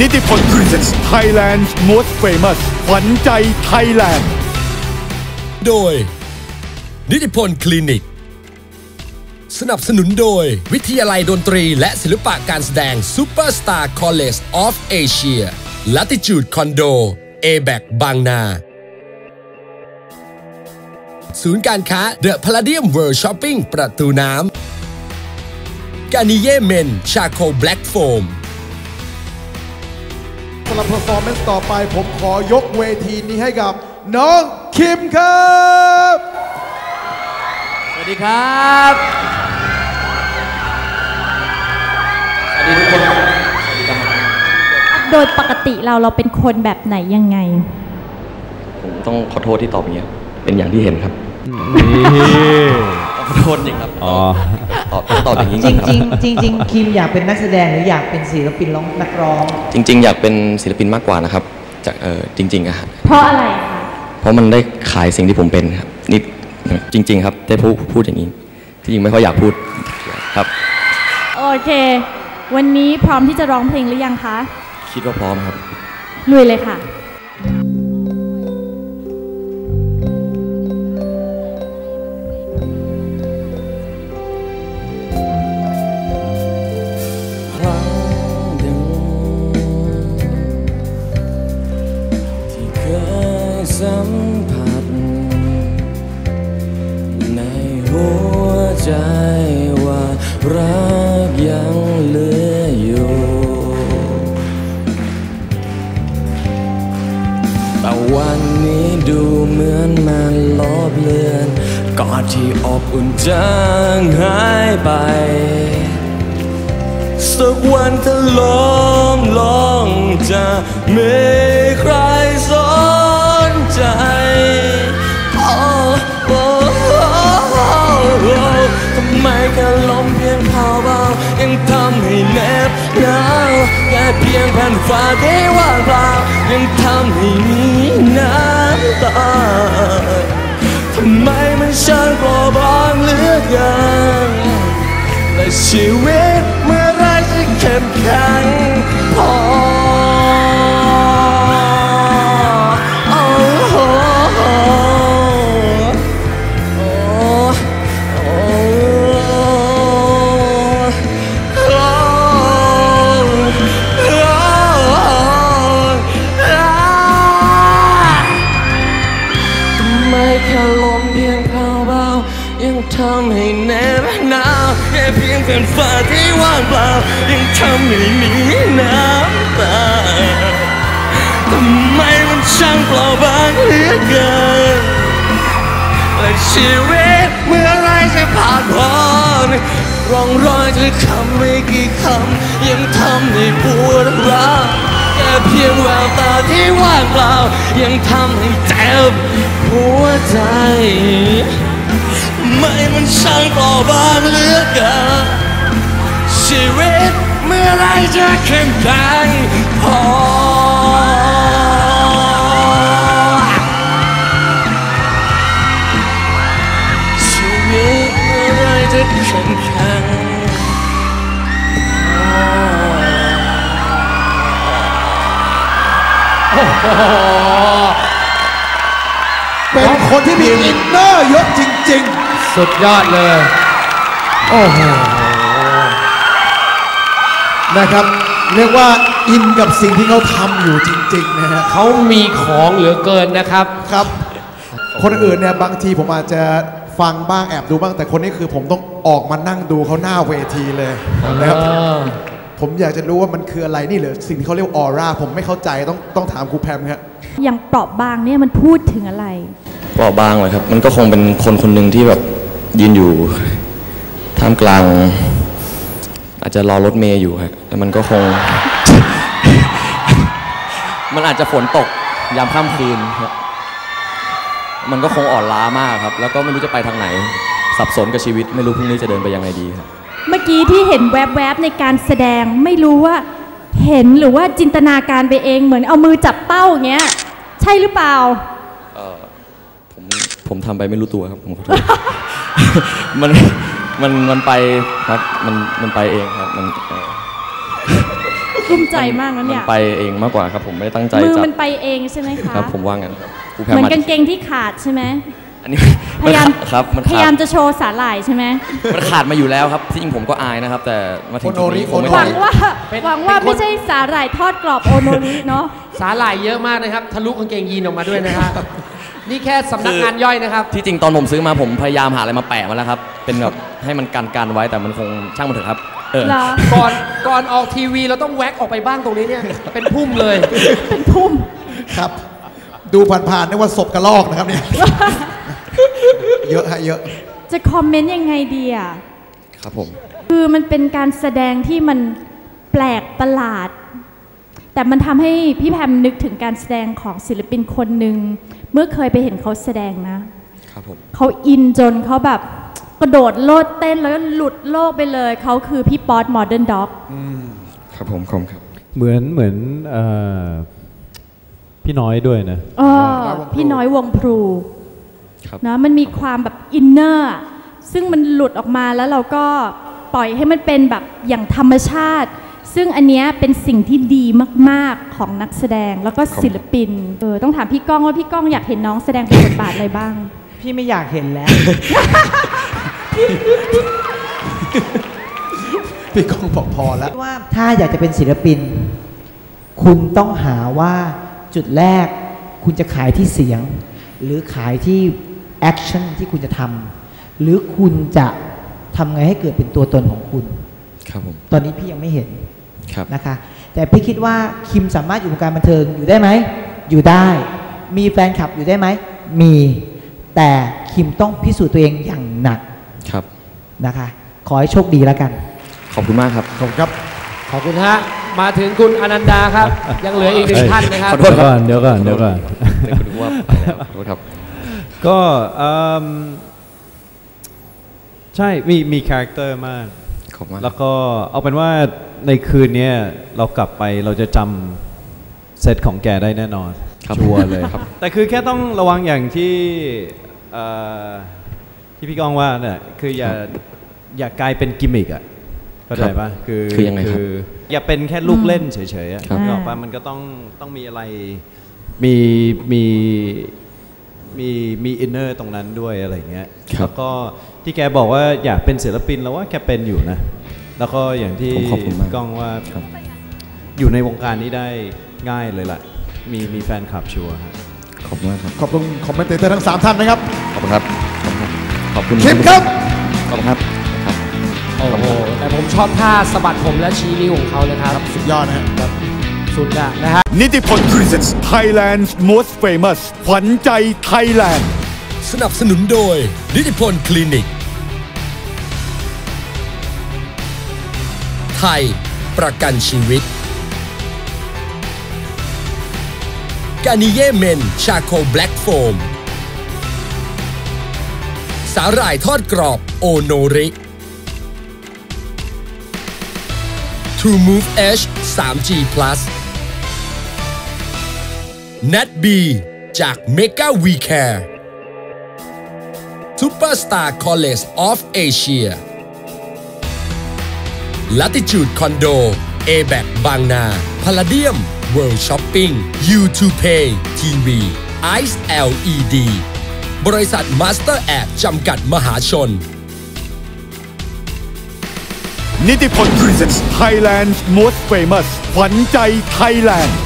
นิติพล Presents Thailand's Most Famous ขวัญใจไทยแลนด์ โดย นิติพลคลินิก สนับสนุนโดย วิทยาลัยดนตรีและศิลปะการแสดง Superstar College of Asia Latitude Condo a b a c บางนา ศูนย์การค้า The Palladium World Shopping ประตูน้ำกานิเยเมนชาโคแบล็กโฟม สำหรับเพอร์ฟอร์แมนซ์ต่อไปผมขอยกเวทีนี้ให้กับน้องคิมครับ สวัสดีครับ สวัสดีทุกคนครับสวัสดีครับโดยปกติเราเราเป็นคนแบบไหนยังไง ผมต้องขอโทษที่ตอบอย่างเงี้ย เป็นอย่างที่เห็นครับขอโทษจริงครับตอบ ตอบตอบอย่างนี้จจริริงงจริงจริงๆคิมอยากเป็นนักแสดงหรืออยากเป็นศิลปินร้องนักร้อง จริง ๆ อยากเป็นศิลปินมากกว่านะครับจากเออจริงๆอะครับเพราะอะไรคะเพราะมันได้ขายสิ่งที่ผมเป็นครับนี่จริง ๆ ครับได้พูดพูดอย่างนี้ ที่จริงไม่ค่อยอยากพูดครับโอเค วันนี้พร้อมที่จะร้องเพลงหรือยังคะ คิดว่าพร้อมครับลุยเลยค่ะ สัมผัส ในหัวใจว่ารักยังเหลืออยู่ แต่วันนี้ดูเหมือนมันลบเลือนกอดที่อบอุ่นจางหายไป สักวันถ้าลมลองจะมีใครสน ใจโอ้โอ้ทำไมแค่ลมเพียงเผาเบายังทำให้เน็บหนาวแค่เพียงแผ่นฟ้าที่ว่างเปล่ายังทำให้มีน้ำตาทำไมมันช่างเปราบางเหลือเกินและชีวิตเมื่อไรจะเข้มแข็ง ทำให้มีน้ำตาทำไมมันช่างเปล่าบางเหลือเกินและชีวิตเมื่อไรจะผ่านพ้นร่องรอยจะคำไม่กี่คำยังทำให้ปวดร้าวแค่เพียงแววตาที่ว่างเปล่า ยังทำให้เจ็บหัวใจ ไม่มันช่างเปล่าบางเหลือเกินชีวิต เมื่อไรจะเข้มแข็งพอ ชีวิตเมื่อไรจะเข้มแข็งเป็นคนที่มีอินเนอร์เยอะจริงสุดยอดเลยๆโอ้โห นะครับ เรียกว่าอินกับสิ่งที่เขาทำอยู่จริงๆนะฮะเขามีของเหลือเกินนะครับ ครับ คนอื่นเนี่ยบางทีผมอาจจะฟังบ้างแอบดูบ้างแต่คนนี้คือผมต้องออกมานั่งดูเขาหน้าเวทีเลยนะครับผมอยากจะรู้ว่ามันคืออะไรนี่เหรือสิ่งที่เขาเรียกออร่าผมไม่เข้าใจต้องต้องถามครูแพมครับ อย่างเปราะบางเนี่ยมันพูดถึงอะไรก็บางเลยครับ มันก็คงเป็นคนคนหนึ่งที่แบบยืนอยู่ท่ามกลาง อาจจะรอรถเมย์อยู่ฮะแต่มันก็คง มันอาจจะฝนตกยามค่ำคืนครับมันก็คงอ่อนล้ามากครับ แล้วก็ไม่รู้จะไปทางไหน สับสนกับชีวิตไม่รู้พรุ่งนี้จะเดินไปยังไงดีครับ เมื่อกี้ที่เห็นแวบๆในการแสดงไม่รู้ว่าเห็นหรือว่าจินตนาการไปเองเหมือนเอามือจับเป้าอย่างเงี้ย ใช่หรือเปล่าผมผมทำไปไม่รู้ตัวครับผมขอโทษ มัน มันมันไปครับมันมันไปเองครับมันเอ่อกลุ้มใจมากนะเนี่ย มันไปเองมากกว่าครับผมไม่ได้ตั้งใจมือจับมันไปเองใช่ไหมคะ ครับผมว่างั้นครับครูแพรเหมือนมากางเกงที่ขาดใช่ไหมอันนี้ พยายามครับมันพยายาขาดมจะโชว์สาหร่ายใช่ไหมมันขาดมาอยู่แล้วครับที่จริงผมก็อายนะครับ แต่มาถึงจุดนี้คงไม่หวัได้งว่าเป็นหวังว่าเป็นคนไม่ใช่สาหร่ายทอดกรอบโอโนริเนาะสาหร่ายเยอะมากนะครับทะลุกางเกงยีนออกมาด้วยนะฮะนี่แค่สำนักงานย่อยนะครับ ที่จริงตอนผมซื้อมาผมพยายามหาอะไรมาแปะมาแล้วครับ เป็นแบบให้มันกันกันไว้แต่มันคงช่างมันเถอะครับเออเหรอก่อนก่อนออกทีวีเราต้องแว็กออกไปบ้างตรงนี้เนี่ย เป็นพุ่มเลย เป็นพุ่มครับ ดูผ่านๆนึกว่าศพกระลอกนะครับเนี่ย เยอะฮะเยอะ จะคอมเมนต์ยังไงดีอะ ครับผม คือมันเป็นการแสดงที่มันแปลกประหลาด แต่มันทำให้พี่แพมนึกถึงการแสดงของศิลปินคนหนึ่ง เมื่อเคยไปเห็นเขาแสดงนะ ครับผม เขาอินจนเขาแบบกระโดดโลดเต้นแล้วก็หลุดโลกไปเลย เขาคือพี่ป๊อตโมเดิร์นด็อกครับผมขอบคุณครับ เหมือนเหมือนเอ่อพี่น้อยด้วยนะ เออพี่น้อยวงพลูครับ นะมันมีความแบบอินเนอร์ซึ่งมันหลุดออกมาแล้วเราก็ปล่อยให้มันเป็นแบบอย่างธรรมชาติ ซึ่งอันเนี้ยเป็นสิ่งที่ดีมากๆของนักแสดงแล้วก็ศิลปินเออต้องถามพี่ก้องว่าพี่ก้องอยากเห็นน้องแสดงเป็นบทบาทอะไรบ้าง พี่ไม่อยากเห็นแล้ว พี่ก้องบอกพอแล้วว่าถ้าอยากจะเป็นศิลปิน คุณต้องหาว่าจุดแรกคุณจะขายที่เสียง หรือขายที่ แอคชั่นที่คุณจะทำหรือคุณจะทำไงให้เกิดเป็นตัวตนของคุณครับผมตอนนี้พี่ยังไม่เห็นครับนะคะ แต่พี่คิดว่าคิมสามารถอยู่วงการบันเทิงอยู่ได้ไหมอยู่ได้ มีแฟนคลับอยู่ได้ไหมมีแต่คิมต้องพิสูจน์ตัวเองอย่างหนักครับนะคะ ขอให้โชคดีแล้วกัน ขอบคุณมากครับขอบคุณครับขอบคุณฮะมาถึงคุณอนันดาครับ ยังเหลืออีกหนึ่งท่านนะครับขอโทษเดี๋ยวก่อนเดี๋ยวก่อนเดี๋ยวก่อนแต่คุณรู้ว่าไปแล้วขอโทษครับ ก็เอิ่มใช่มีมีคาแรคเตอร์มากขอบคุณมากแล้วก็เอาเป็นว่าในคืนเนี้ยเรากลับไปเราจะจำเซตของแกได้แน่นอนครับชัวร์เลยครับ แต่คือแค่ต้องระวังอย่างที่เอ่อที่พี่ก้องว่าเนี่ยคืออย่าอย่ากลายเป็นกิมมิกอะเข้าใจปะคือคือยังไงครับอย่าเป็นแค่ลูกเล่นเฉยๆอะครับนึกออกปะมันก็ต้องต้องมีอะไรมีมี มีมีอินเนอร์ตรงนั้นด้วยอะไรอย่างเงี้ยครับแล้วก็ที่แกบอกว่าอยากเป็นศิลปินแล้วว่าแกเป็นอยู่นะ แล้วก็อย่างที่ผมขอบคุณมากพี่ก้องว่าครับอยู่ในวงการนี้ได้ง่ายเลยล่ะ มีมีแฟนคลับชัวร์ฮะขอบคุณมากครับ ขอบคุณคอมเมนเตอร์ทั้ง 3 ท่านนะครับ ขอบคุณครับ ขอบคุณคิมครับ ขอบคุณครับครับโอ้โห แต่ผมชอบท่าสะบัดผมและชี้นิ้วของเขาเลยครับ สุดยอดนะฮะ สุดอะนะฮะนิติพล Presents Thailand's Most Famous ขวัญใจไทยแลนด์สนับสนุนโดยนิติพลคลินิก ไทย ประกันชีวิตกานิเยเมนชาโคแบล็กโฟมสาหร่ายทอดกรอบโอโนริ True Move H 3G Plus Nat B จาก Mega We Care Superstar College of Asia Latitude Condo a b a c บางนา Palladium World Shopping U2Pay TV Ice LED บริษัท Master App จำกัดมหาชน นิติพล Presents Thailand's Most Famous ขวัญใจไทยแลนด์